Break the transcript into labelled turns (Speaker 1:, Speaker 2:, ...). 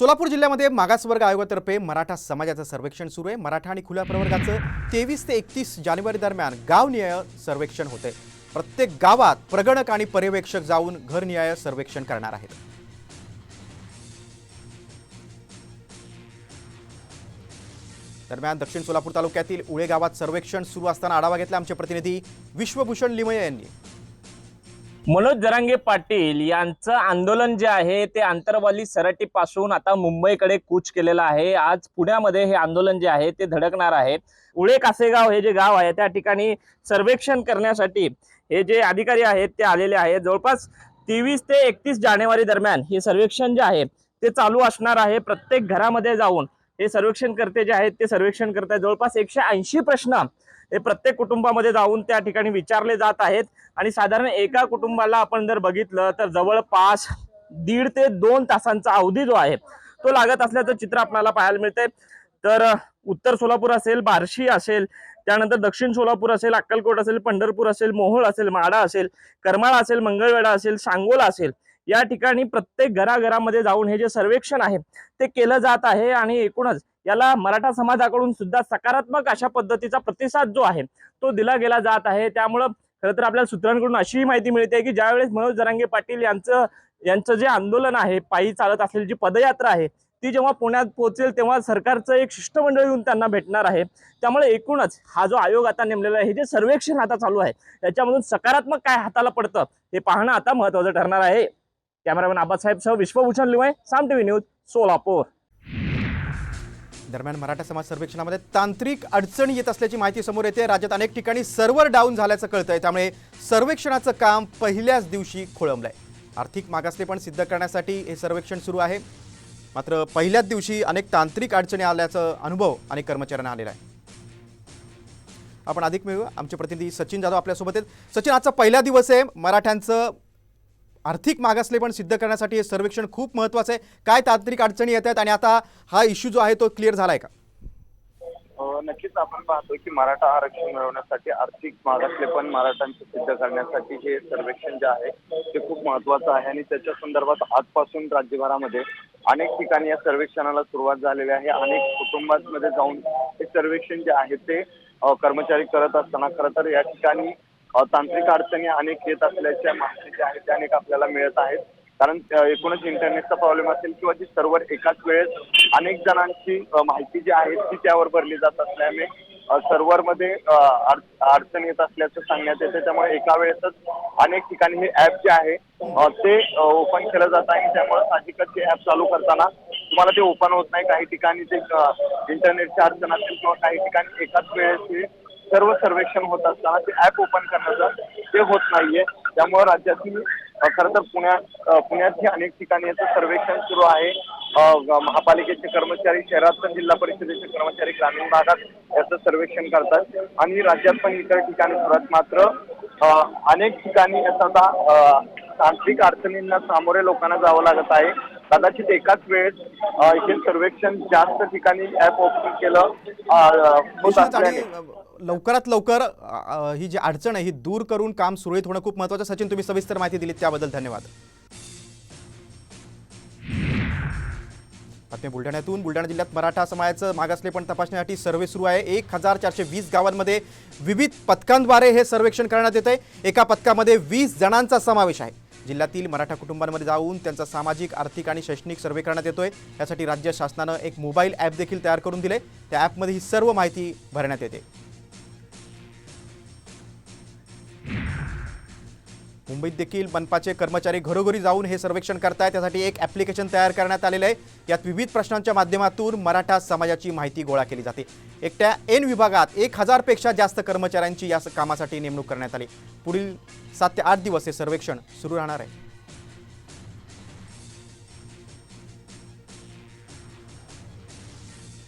Speaker 1: सोलापूर जिल्ह्यामध्ये मागासवर्ग आयोगातर्फे मराठा समाजाचं सर्वेक्षण सुरू आहे. मराठा आणि खुल्या प्रवर्गाचं तेवीस ते एकतीस जानेवारी दरम्यान गावनिहाय सर्वेक्षण होते. प्रत्येक गावात प्रगणक आणि पर्यवेक्षक जाऊन घरनिहाय सर्वेक्षण करणार आहेत. दरम्यान दक्षिण सोलापूर तालुक्यातील उळे गावात सर्वेक्षण सुरू असताना आढावा घेतला आमचे प्रतिनिधी विश्वभूषण लिमये यांनी.
Speaker 2: मनोज जरांगे पाटील यांचं आंदोलन जे आहे ते आंतरवाली सराटीपासून आता मुंबईकडे कूच केलेलं आहे. आज पुण्यामध्ये हे आंदोलन जे आहे ते धडकणार आहे. उळे कासेगाव हे जे गाव आहे त्या ठिकाणी सर्वेक्षण करण्यासाठी हे जे अधिकारी आहेत ते आलेले आहेत. जवळपास तेवीस ते एकतीस जानेवारी दरम्यान हे सर्वेक्षण जे आहे ते चालू असणार आहे. प्रत्येक घरामध्ये जाऊन हे सर्वेक्षण करते जे आहेत ते सर्वेक्षण करत आहेत. जवळपास एकशे ऐंशी प्रश्न हे प्रत्येक कुटुंबामध्ये जाऊन त्या ठिकाणी विचारले जात आहेत. आणि साधारण एका कुटुंबाला आपण जर बघितलं तर जवळपास दीड ते दोन तासांचा अवधी जो आहे तो लागत असल्याचं चित्र आपल्याला पाहायला मिळते तर उत्तर सोलापूर असेल बार्शी असेल त्यानंतर दक्षिण सोलापूर असेल अक्कलकोट असेल पंढरपूर असेल मोहोळ असेल माडा असेल करमाळा असेल मंगळवेढा असेल सांगोला असेल या ठिकाणी प्रत्येक घराघरामध्ये जाऊन हे जे सर्वेक्षण आहे ते केलं जात आहे आणि एकूणच याला मराठा समाजाकडून सुद्धा सकारात्मक अशा पद्धतीचा प्रतिसाद जो आहे तो दिला गेला जात आहे. त्यामुळं खरं तर आपल्या सूत्रांकडून अशीही माहिती मिळते की ज्यावेळेस मनोज जरांगे पाटील यांचं यांचं जे आंदोलन आहे पायी चालत असलेली जी पदयात्रा आहे ती जेव्हा पुण्यात पोहोचेल तेव्हा सरकारचं एक शिष्टमंडळ येऊन त्यांना भेटणार आहे. त्यामुळे एकूणच हा जो आयोग आता नेमलेला आहे हे जे सर्वेक्षण आता चालू आहे त्याच्यामधून सकारात्मक काय हाताला पडतं हे पाहणं आता महत्वाचं ठरणार आहे. कॅमेरामॅन आबासाहेबसह विश्वभूषण लिवाय साम टीव्ही न्यूज सोलापूर.
Speaker 1: दरम्यान मराठा समाज सर्वेक्षणामध्ये तांत्रिक अडचणी येत असल्याची माहिती समोर येते. राज्यात अनेक ठिकाणी सर्व्हर डाऊन झाल्याचं कळतंय. त्यामुळे सर्वेक्षणाचं काम पहिल्याच दिवशी खोळंबलंय. आर्थिक मागासलेपण सिद्ध करण्यासाठी हे सर्वेक्षण सुरू आहे. मात्र पहिल्याच दिवशी अनेक तांत्रिक अडचणी आल्याचा अनुभव अनेक कर्मचाऱ्यांना आलेला आहे. आपण अधिक मिळू आमचे प्रतिनिधी सचिन जाधव आपल्यासोबत आहेत. सचिन आजचा पहिला दिवस आहे. मराठ्यांचं आर्थिक मागासलेपण सिद्ध करण्यासाठी हे सर्वेक्षण खूप महत्त्वाचं आहे. काय तांत्रिक अडचणी येत आहेत आणि आता हा इश्यू जो आहे तो क्लिअर झालाय का?
Speaker 3: नक्कीच आपण पाहतो की मराठा आरक्षण मिळवण्यासाठी आर्थिक मागासलेपण मराठ्यांचे सिद्ध करण्यासाठी हे सर्वेक्षण जे आहे ते खूप महत्वाचं आहे आणि त्याच्या संदर्भात आजपासून राज्यभरामध्ये अनेक ठिकाणी या सर्वेक्षणाला सुरुवात झालेली आहे. अनेक कुटुंबांमध्ये जाऊन हे सर्वेक्षण जे आहे ते कर्मचारी करत असताना खरं तर या ठिकाणी तांत्रिक अडचणी अनेक येत असल्याच्या माहिती ज्या आहेत त्या अनेक आपल्याला मिळत आहेत. कारण एकूणच इंटरनेटचा प्रॉब्लेम असेल किंवा जी सर्व्हर एकाच वेळेस अनेक जणांची माहिती जी आहे ती त्यावर भरली जात असल्यामुळे सर्व्हरमध्ये अडचण येत असल्याचं सांगण्यात येते. त्यामुळे एका वेळेसच अनेक ठिकाणी हे ऍप जे आहे ते ओपन केलं जात आहे. त्यामुळे साहजिकच ते ऍप चालू करताना तुम्हाला ते ओपन होत नाही. काही ठिकाणी ते इंटरनेटच्या अडचण असेल किंवा काही ठिकाणी एकाच वेळेस सर्व सर्वेक्षण होत असताना ते ऍप ओपन करण्याचं ते होत नाहीये. त्यामुळे राज्यातील खर खरं तर पुण्यात पुण्यातही अनेक ठिकाणी याचं सर्वेक्षण सुरू आहे. महापालिकेचे कर्मचारी शहरात पण जिल्हा परिषदेचे कर्मचारी ग्रामीण भागात याचं सर्वेक्षण करतात. आणि राज्यात पण इतर ठिकाणी सुरू मात्र अनेक ठिकाणी याचा आता, तांत्रिक अडचणींना सामोरे लोकांना जावं लागत आहे. कदाचित एकाच वेळेस हे सर्वेक्षण जास्त ठिकाणी ऍप ओपन केलं होत असल्याने.
Speaker 1: लवकरात लवकर ही जी अडचण आहे ही दूर करून काम सुरळीत होणं खूप महत्त्वाचं. आहे. सचिन तुम्ही सविस्तर माहिती दिली त्याबद्दल धन्यवाद. बातमी बुलढाण्यातून. बुलढाणा जिल्ह्यात मराठा समाजाचं मागासलेपण तपासण्यासाठी सर्व्हे सुरू आहे. एक हजार चारशे वीस गावांमध्ये विविध पथकांद्वारे हे सर्वेक्षण करण्यात येत आहे एका पथकामध्ये वीस जणांचा समावेश आहे. जिल्ह्यातील मराठा कुटुंबांमध्ये जाऊन त्यांचा सामाजिक आर्थिक आणि शैक्षणिक सर्वे करण्यात येतोय. यासाठी राज्य शासनानं एक मोबाईल ॲप देखील तयार करून दिले त्या ॲपमध्ये ही सर्व माहिती भरण्यात येते. मुंबईत देखील मनपाचे कर्मचारी घरोघरी जाऊन हे सर्वेक्षण करतायत. त्यासाठी एक ॲप्लिकेशन तयार करण्यात आलेलं आहे. यात विविध प्रश्नांच्या माध्यमातून मराठा समाजाची माहिती गोळा केली जाते. एकट्या एन विभागात एक हजारपेक्षा जास्त कर्मचाऱ्यांची या कामासाठी नेमणूक करण्यात आली. पुढील सात ते आठ दिवस हे सर्वेक्षण सुरू राहणार आहे.